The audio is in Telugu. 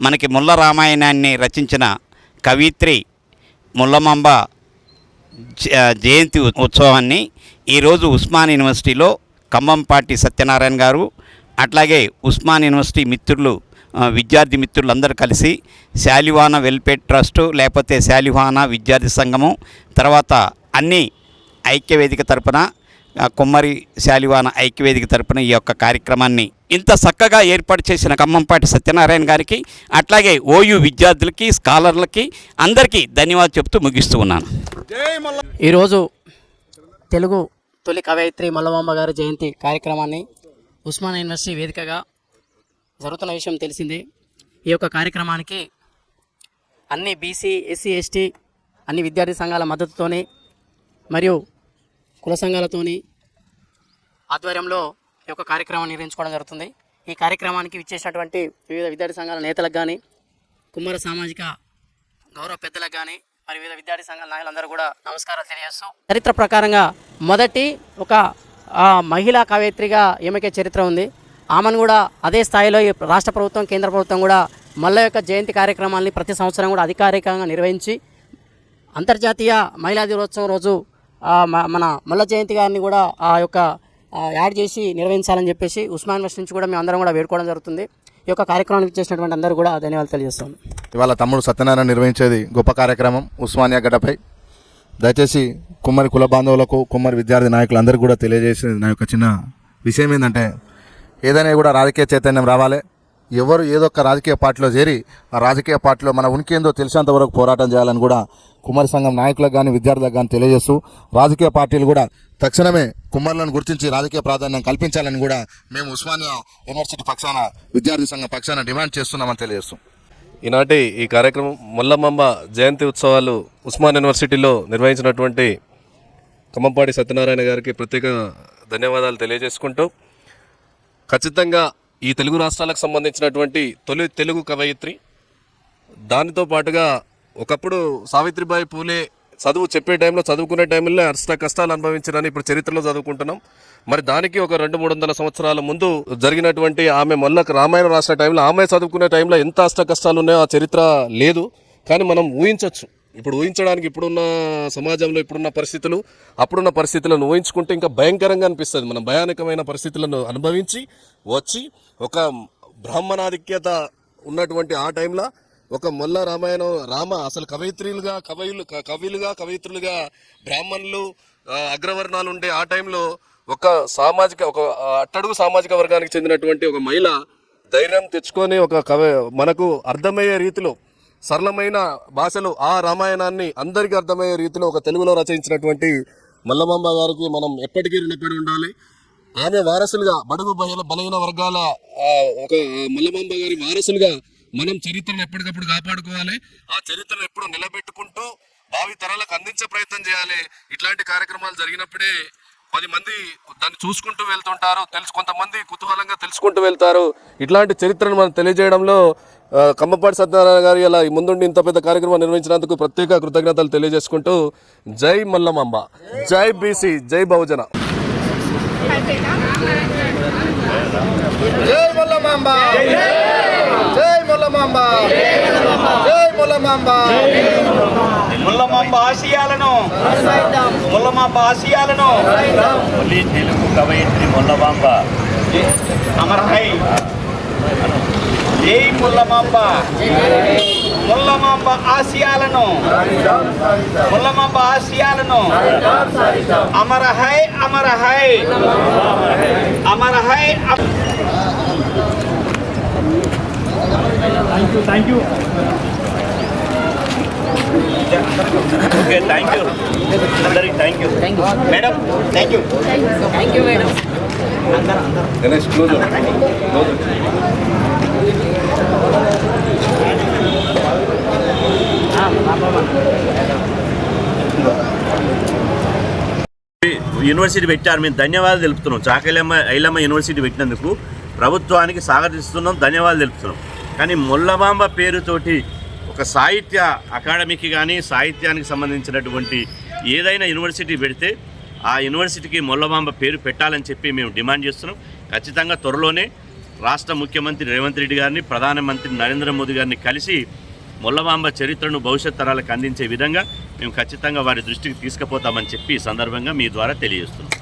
మనకి ముల్ల రామాయణాన్ని రచించిన కవిత్రి ముల్లమాంబ జ- జయంతి ఉత్సవాన్ని ఈరోజు ఉస్మాన్ యూనివర్సిటీలో ఖమ్మంపాటి సత్యనారాయణ గారు అట్లాగే ఉస్మాన్ యూనివర్సిటీ మిత్రులు విద్యార్థి మిత్రులు అందరూ కలిసి శాలివాన వెల్ఫేర్ ట్రస్ట్ లేకపోతే శాలివాన విద్యార్థి సంఘము తర్వాత అన్ని ఐక్యవేదిక తరపున కుమ్మరి శాలివాన ఐక్యవేదిక తరపున ఈ యొక్క కార్యక్రమాన్ని ఇంత చక్కగా ఏర్పాటు చేసిన ఖమ్మంపాటి సత్యనారాయణ గారికి అట్లాగే ఓయూ విద్యార్థులకి స్కాలర్లకి అందరికీ ధన్యవాదాలు చెప్తూ ముగిస్తూ ఉన్నాను. ఈరోజు తెలుగు తొలి కవయిత్రి మల్లమాంబ గారి జయంతి కార్యక్రమాన్ని ఉస్మాన్ యూనివర్సిటీ వేదికగా జరుగుతున్న విషయం తెలిసిందే. ఈ యొక్క కార్యక్రమానికి అన్ని బీసీ ఎస్సీ ఎస్టీ అన్ని విద్యార్థి సంఘాల మద్దతుతోని మరియు కుల సంఘాలతోని ఆధ్వర్యంలో ఈ యొక్క కార్యక్రమాన్ని నిర్వహించుకోవడం జరుగుతుంది. ఈ కార్యక్రమానికి ఇచ్చేసినటువంటి వివిధ విద్యార్థి సంఘాల నేతలకు కానీ కుమార సామాజిక గౌరవ పెద్దలకు కానీ మరి వివిధ విద్యార్థి సంఘాల నాయకులందరూ కూడా నమస్కారాలు తెలియజేస్తూ చరిత్ర ప్రకారంగా మొదటి ఒక మహిళా కవయిత్రిగా ఈమెకే చరిత్ర ఉంది. ఆమెను కూడా అదే స్థాయిలో ఈ రాష్ట్ర ప్రభుత్వం కేంద్ర ప్రభుత్వం కూడా మల్ల యొక్క జయంతి కార్యక్రమాన్ని ప్రతి సంవత్సరం కూడా అధికారికంగా నిర్వహించి అంతర్జాతీయ మహిళా దినోత్సవం రోజు మన మల్ల జయంతి గారిని కూడా ఆ యొక్క యాడ్ చేసి నిర్వహించాలని చెప్పేసి ఉస్మాన్ యూనివర్సిటీ నుంచి కూడా మేము అందరం కూడా వేడుకోవడం జరుగుతుంది. ఈ యొక్క కార్యక్రమానికి చేసినటువంటి అందరూ కూడా ధన్యవాదాలు తెలియజేస్తాం ఇవాళ తమ్ముడు సత్యనారాయణ నిర్వహించేది గొప్ప కార్యక్రమం ఉస్మానియా గడ్డపై. దయచేసి కుమ్మరి కుల బాంధవులకు కుమ్మరి విద్యార్థి నాయకులందరికీ కూడా తెలియజేసే నా యొక్క చిన్న విషయం ఏంటంటే ఏదైనా కూడా రాజకీయ చైతన్యం రావాలి. ఎవరు ఏదో ఒక రాజకీయ పార్టీలో చేరి ఆ రాజకీయ పార్టీలో మన ఉనికి ఏందో తెలిసేంత వరకు పోరాటం చేయాలని కూడా కుమారి సంఘం నాయకులకు కానీ విద్యార్థులకు కానీ తెలియజేస్తూ రాజకీయ పార్టీలు కూడా తక్షణమే కుమారులను గుర్తించి రాజకీయ ప్రాధాన్యం కల్పించాలని కూడా మేము ఉస్మానియా యూనివర్సిటీ పక్షాన విద్యార్థి సంఘం పక్షాన డిమాండ్ చేస్తున్నామని తెలియజేస్తాం. ఈనాటి ఈ కార్యక్రమం మొల్లమాంబ జయంతి ఉత్సవాలు ఉస్మాన్ యూనివర్సిటీలో నిర్వహించినటువంటి ఖమ్మంపాటి సత్యనారాయణ గారికి ప్రత్యేక ధన్యవాదాలు తెలియజేసుకుంటూ ఖచ్చితంగా ఈ తెలుగు రాష్ట్రాలకు సంబంధించినటువంటి తొలి తెలుగు కవయిత్రి. దానితో పాటుగా ఒకప్పుడు సావిత్రిబాయి పూలే చదువు చెప్పే టైంలో చదువుకునే టైంలో అష్ట కష్టాలు అనుభవించారని ఇప్పుడు చరిత్రలో చదువుకుంటున్నాం. మరి దానికి ఒక రెండు మూడు వందల సంవత్సరాల ముందు జరిగినటువంటి ఆమె మొల్లకు రామాయణం రాసిన టైంలో ఆమె చదువుకునే టైంలో ఎంత అష్ట కష్టాలు ఉన్నాయో ఆ చరిత్ర లేదు. కానీ మనం ఊహించవచ్చు ఇప్పుడు ఊహించడానికి ఇప్పుడున్న సమాజంలో ఇప్పుడున్న పరిస్థితులు అప్పుడున్న పరిస్థితులను ఊహించుకుంటే ఇంకా భయంకరంగా అనిపిస్తుంది. మనం భయానకమైన పరిస్థితులను అనుభవించి వచ్చి ఒక బ్రాహ్మణాధిక్యత ఉన్నటువంటి ఆ టైంలో ఒక మొల్ల రామాయణం రామ అసలు కవయిత్రులుగా కవయులు కవిలుగా కవయిత్రులుగా బ్రాహ్మణులు అగ్రవర్ణాలు ఉండే ఆ టైంలో ఒక సామాజిక ఒక అట్టడుగు సామాజిక వర్గానికి చెందినటువంటి ఒక మహిళ ధైర్యం తెచ్చుకొని ఒక కవ మనకు అర్థమయ్యే రీతిలో సరళమైన భాషలో ఆ రామాయణాన్ని అందరికీ అర్థమయ్యే రీతిలో ఒక తెలుగులో రచయించినటువంటి మల్లమాంబ గారికి మనం ఎప్పటికీ రుణపడి ఉండాలి. ఆమె వారసులుగా బడుగు బయల బలహీన వర్గాల ఒక మల్లమాంబ గారి వారసులుగా మనం చరిత్రను ఎప్పటికప్పుడు కాపాడుకోవాలి. ఆ చరిత్రను ఎప్పుడు నిలబెట్టుకుంటూ భావి తరాలకు అందించే ప్రయత్నం చేయాలి. ఇట్లాంటి కార్యక్రమాలు జరిగినప్పుడే పది మంది దాన్ని చూసుకుంటూ వెళ్తుంటారు. తెలుసు కొంతమంది కుతూహలంగా తెలుసుకుంటూ వెళ్తారు. ఇట్లాంటి చరిత్రను మనం తెలియజేయడంలో కమ్మపాటి సత్యనారాయణ గారు ఇలా ముందుండి ఇంత పెద్ద కార్యక్రమం నిర్వహించినందుకు ప్రత్యేక కృతజ్ఞతలు తెలియజేసుకుంటూ జై మల్లమాంబ జై బీసీ జై బహుజన. జై మొల్లమాంబ మొల్లమాంబ జై మొల్లమాంబ ముల్లమాంబ ఆశయాలను ముల్లమాంబ ఆశయాలను తొలి తెలుగు కవయిత్రి మొల్లబాంబ అమరహై జై ముల్లమాంబ ముల్లమాంబ ఆశయాలను ముల్లమాంబ ఆశయాలను అమరహై అమరహై అమరహై ఓకే థ్యాంక్ యూ అందరికి thank you madam thank you Ganesh close university పెట్టారు. మేము ధన్యవాదాలు తెలుపుతున్నాం. చాకలమ్మ ఐలమ్మ యూనివర్సిటీ పెట్టినందుకు ప్రభుత్వానికి స్వాగతిస్తున్నాం. ధన్యవాదాలు తెలుపుతున్నాం. కానీ ముల్లబాంబ పేరుతోటి ఒక సాహిత్య అకాడమీకి కానీ సాహిత్యానికి సంబంధించినటువంటి ఏదైనా యూనివర్సిటీ పెడితే ఆ యూనివర్సిటీకి మొల్లబాంబ పేరు పెట్టాలని చెప్పి మేము డిమాండ్ చేస్తున్నాం. ఖచ్చితంగా త్వరలోనే రాష్ట్ర ముఖ్యమంత్రి రేవంత్ రెడ్డి గారిని ప్రధానమంత్రి నరేంద్ర మోదీ గారిని కలిసి మొల్లమాంబ చరిత్రను భవిష్యత్ తరాలకు అందించే విధంగా మేము ఖచ్చితంగా వారి దృష్టికి తీసుకుపోతామని చెప్పి ఈ సందర్భంగా మీ ద్వారా తెలియజేస్తున్నాం.